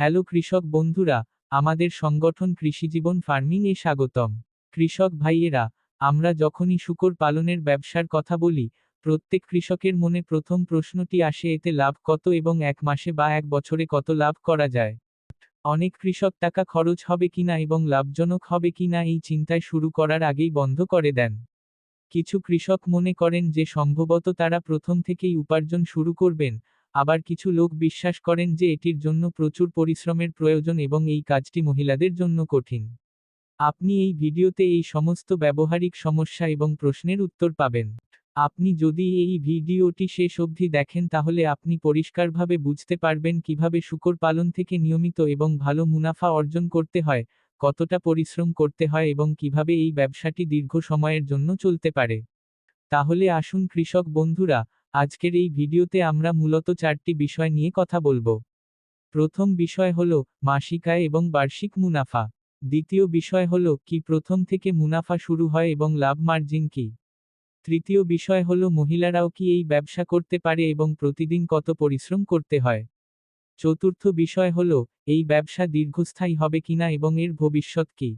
Hello কৃষক বন্ধুরা, আমাদের সংগঠন কৃষিজীবন ফার্মিং এ স্বাগতম। কৃষক ভাইয়েরা, আমরা যখনই শুকর পালনের ব্যবসার কথা বলি, প্রত্যেক কৃষকের মনে প্রথম প্রশ্নটি আসে এতে লাভ কত এবং এক মাসে বা এক বছরে কত লাভ করা যায়। অনেক কৃষক টাকা খরচ হবে কিনা এবং লাভজনক হবে কিনা এই চিন্তায় শুরু করার আগেই বন্ধ করে দেন। কিছু কৃষক মনে করেন যে সম্ভবত তারা প্রথম থেকেই উপার্জন শুরু করবেন আবার কিছু লোক বিশ্বাস করেন যে এটির জন্য প্রচুর পরিশ্রমের প্রয়োজন এবং এই কাজটি মহিলাদের জন্য কঠিন। আপনি এই ভিডিওতে এই সমস্ত ব্যবহারিক সমস্যা এবং প্রশ্নের উত্তর পাবেন। আপনি যদি এই ভিডিওটি শেষ অবধি দেখেন তাহলে আপনি পরিষ্কারভাবে বুঝতে পারবেন কীভাবে শুকর পালন থেকে নিয়মিত এবং ভালো মুনাফা অর্জন করতে হয়, কতটা পরিশ্রম করতে হয় এবং কীভাবে এই ব্যবসাটি দীর্ঘ সময়ের জন্য চলতে পারে। তাহলে আসুন কৃষক বন্ধুরা আজকের এই ভিডিওতে আমরা মূলত চারটি বিষয় নিয়ে কথা বলব। প্রথম বিষয় হলো মাসিক আয় এবং বার্ষিক মুনাফা। দ্বিতীয় বিষয় হলো কি প্রথম থেকে মুনাফা শুরু হয় এবং লাভ মার্জিন কি। তৃতীয় বিষয় হলো মহিলারাও কি এই ব্যবসা করতে পারে এবং প্রতিদিন কত পরিশ্রম করতে হয়। চতুর্থ বিষয় হলো এই ব্যবসা দীর্ঘস্থায়ী হবে কিনা এবং এর ভবিষ্যৎ কি।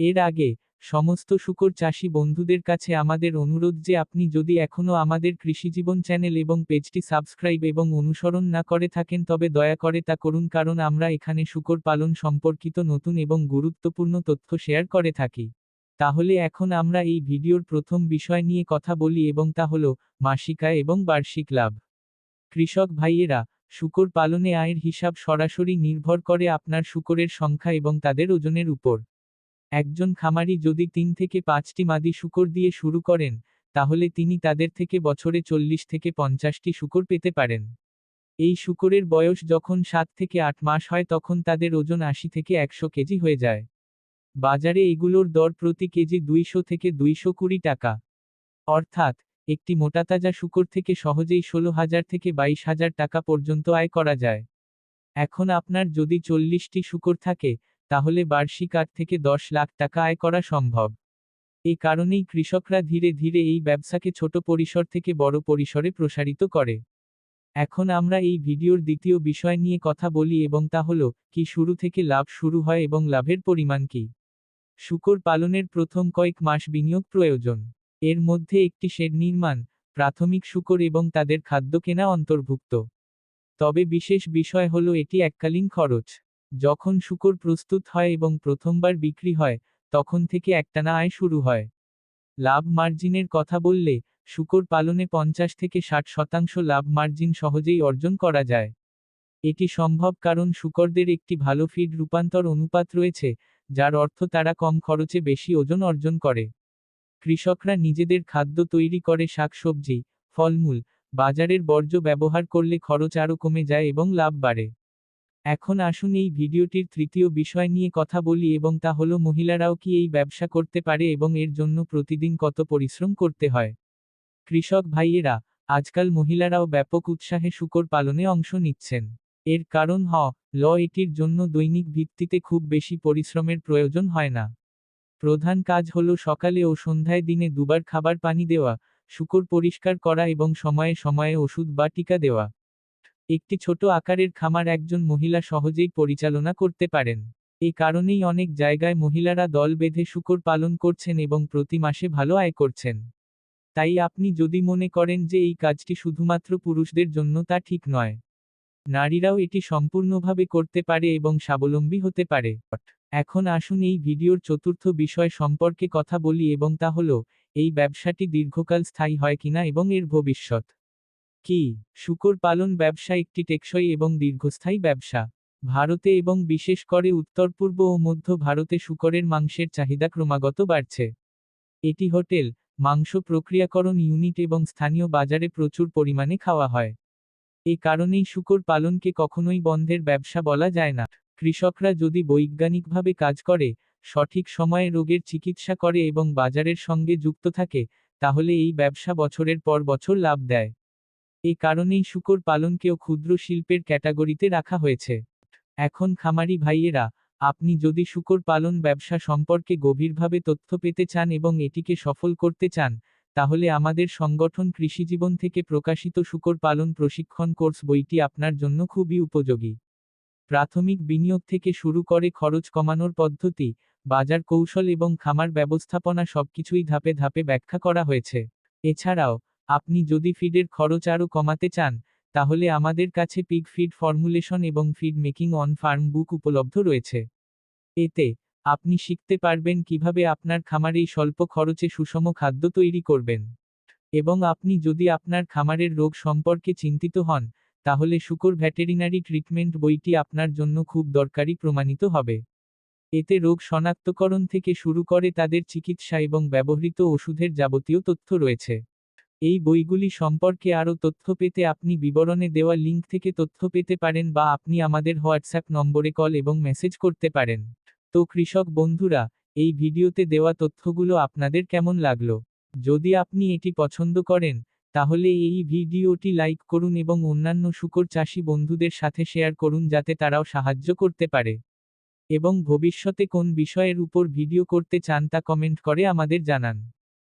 এর আগে সমস্ত শুকর চাষি বন্ধুদের কাছে আমাদের অনুরোধ যে আপনি যদি এখনও আমাদের কৃষিজীবন চ্যানেল এবং পেজটি সাবস্ক্রাইব এবং অনুসরণ না করে থাকেন তবে দয়া করে তা করুন কারণ আমরা এখানে শুকর পালন সম্পর্কিত নতুন এবং গুরুত্বপূর্ণ তথ্য শেয়ার করে থাকি। তাহলে এখন আমরা এই ভিডিওর প্রথম বিষয় নিয়ে কথা বলি এবং তা হল মাসিক এবং বার্ষিক লাভ। কৃষক ভাইয়েরা, শুকর পালনে আয়ের হিসাব সরাসরি নির্ভর করে আপনার শুকরের সংখ্যা এবং তাদের ওজনের উপর। একজন খামারি যদি তিন থেকে পাঁচটি মাদি শুকর দিয়ে শুরু করেন, তাহলে তিনি তাদের থেকে বছরে চল্লিশ থেকে পঞ্চাশটি শুকর পেতে পারেন। এই শুকরের বয়স যখন সাত থেকে আট মাস হয় তখন তাদের ওজন আশি থেকে একশো কেজি হয়ে যায়। বাজারে এগুলোর দর প্রতি কেজি দুইশো থেকে দুইশো কুড়ি টাকা। অর্থাৎ, একটি মোটাতাজা শুকর থেকে সহজেই ষোলো হাজার থেকে বাইশ হাজার টাকা পর্যন্ত আয় করা যায়। এখন আপনার যদি চল্লিশটি শুকর থাকে তাহলে বার্ষিক আট থেকে দশ লাখ টাকা আয় করা সম্ভব। এ কারণেই কৃষকরা ধীরে ধীরে এই ব্যবসাকে ছোট পরিসর থেকে বড় পরিসরে প্রসারিত করে। এখন আমরা এই ভিডিওর দ্বিতীয় বিষয় নিয়ে কথা বলি এবং তা হলো, কি শুরু থেকে লাভ শুরু হয় এবং লাভের পরিমাণ কি? শুকর পালনের প্রথম কয়েক মাস বিনিয়োগ প্রয়োজন। এর মধ্যে একটি শেড নির্মাণ, প্রাথমিক শুকর এবং তাদের খাদ্য কেনা অন্তর্ভুক্ত। তবে বিশেষ বিষয় হলো এটি এককালীন খরচ। যখন শুকর প্রস্তুত হয় এবং প্রথমবার বিক্রি হয়, তখন থেকে একটানা আয় শুরু হয়। লাভ মার্জিনের কথা বললে, শুকর পালনে পঞ্চাশ থেকে ষাট শতাংশ লাভ মার্জিন সহজেই অর্জন করা যায়। এটি সম্ভব কারণ শুকরদের একটি ভালো ফিড রূপান্তর অনুপাত রয়েছে, যার অর্থ তারা কম খরচে বেশি ওজন অর্জন করে। কৃষকরা নিজেদের খাদ্য তৈরি করে শাকসবজি, ফলমূল, বাজারের বর্জ্য ব্যবহার করলে খরচ আরও কমে যায় এবং লাভ বাড়ে। এখন আসুন এই ভিডিওটির তৃতীয় বিষয় নিয়ে কথা বলি এবং তা হলো মহিলারাও কি এই ব্যবসা করতে পারে এবং এর জন্য প্রতিদিন কত পরিশ্রম করতে হয়? কৃষক ভাইয়েরা, আজকাল মহিলারাও ব্যাপক উৎসাহে শুকর পালনে অংশ নিচ্ছেন। এর কারণ হ, ল এটির জন্য দৈনিক ভিত্তিতে খুব বেশি পরিশ্রমের প্রয়োজন হয় না। প্রধান কাজ হল সকালে ও সন্ধ্যায় দিনে দুবার খাবার পানি দেওয়া, শুকর পরিষ্কার করা এবং সময়ে সময়ে ওষুধ বা টিকা দেওয়া। একটি ছোট আকারের খামার একজন মহিলা সহজেই পরিচালনা করতে পারেন। এ কারণেই অনেক জায়গায় মহিলারা দল বেঁধে শুকর পালন করছেন এবং প্রতি মাসে ভালো আয় করছেন। তাই আপনি যদি মনে করেন যে এই কাজটি শুধুমাত্র পুরুষদের জন্য তা ঠিক নয়, নারীরাও এটি সম্পূর্ণভাবে করতে পারে এবং স্বাবলম্বী হতে পারে। এখন আসুন এই ভিডিওর চতুর্থ বিষয় সম্পর্কে কথা বলি এবং তা হল, এই ব্যবসাটি দীর্ঘকাল স্থায়ী হয় কিনা এবং এর ভবিষ্যৎ। কি? শুকর পালন ব্যবসা একটি টেকসই এবং দীর্ঘস্থায়ী ব্যবসা। ভারতে এবং বিশেষ করে উত্তর, পূর্ব ও মধ্য ভারতে শুকরের মাংসের চাহিদা ক্রমাগত বাড়ছে। এটি হোটেল, মাংস প্রক্রিয়াকরণ ইউনিট এবং স্থানীয় বাজারে প্রচুর পরিমাণে খাওয়া হয়। এ কারণেই শুকর পালনকে কখনোই বন্ধের ব্যবসা বলা যায় না। কৃষকরা যদি বৈজ্ঞানিকভাবে কাজ করে, সঠিক সময়ে রোগের চিকিৎসা করে এবং বাজারের সঙ্গে যুক্ত থাকে, তাহলে এই ব্যবসা বছরের পর বছর লাভ দেয়। এ কারণেই শুকর পালনকেও ক্ষুদ্র শিল্পের ক্যাটাগরিতে রাখা হয়েছে। এখন খামারি ভাইয়েরা, আপনি যদি শুকর পালন ব্যবসা সম্পর্কে গভীরভাবে তথ্য পেতে চান এবং এটিকে সফল করতে চান, তাহলে আমাদের সংগঠন কৃষিজীবন থেকে প্রকাশিত শুকর পালন প্রশিক্ষণ কোর্স বইটি আপনার জন্য খুবই উপযোগী। প্রাথমিক বিনিয়োগ থেকে শুরু করে খরচ কমানোর পদ্ধতি, বাজার কৌশল এবং খামার ব্যবস্থাপনা সবকিছুই ধাপে ধাপে ব্যাখ্যা করা হয়েছে। এছাড়াও আপনি যদি ফিডের খরচ আরও কমাতে চান, তাহলে আমাদের কাছে পিগ ফিড ফর্মুলেশন এবং feed making on farm book উপলব্ধ রয়েছে। এতে, আপনি শিখতে পারবেন কীভাবে আপনার খামারেই স্বল্প খরচে সুষম খাদ্য তৈরি করবেন। এবং আপনি যদি আপনার খামারের রোগ সম্পর্কে চিন্তিত হন, তাহলে শুকর ভ্যাটেরিনারি ট্রিটমেন্ট বইটি আপনার জন্য খুব দরকারি প্রমাণিত হবে। এতে রোগ শনাক্তকরণ থেকে শুরু করে তাদের চিকিৎসা এবং ব্যবহৃত ওষুধের যাবতীয় তথ্য রয়েছে। এই বইগুলি সম্পর্কে আরও তথ্য পেতে আপনি বিবরণে দেওয়া লিঙ্ক থেকে তথ্য পেতে পারেন বা আপনি আমাদের হোয়াটসঅ্যাপ নম্বরে কল এবং মেসেজ করতে পারেন। তো কৃষক বন্ধুরা, এই ভিডিওতে দেওয়া তথ্যগুলো আপনাদের কেমন লাগল? যদি আপনি এটি পছন্দ করেন, তাহলে এই ভিডিওটি লাইক করুন এবং অন্যান্য শুকর চাষি বন্ধুদের সাথে শেয়ার করুন যাতে তারাও সাহায্য করতে পারে। এবং ভবিষ্যতে কোন বিষয়ের উপর ভিডিও করতে চান তা কমেন্ট করে আমাদের জানান।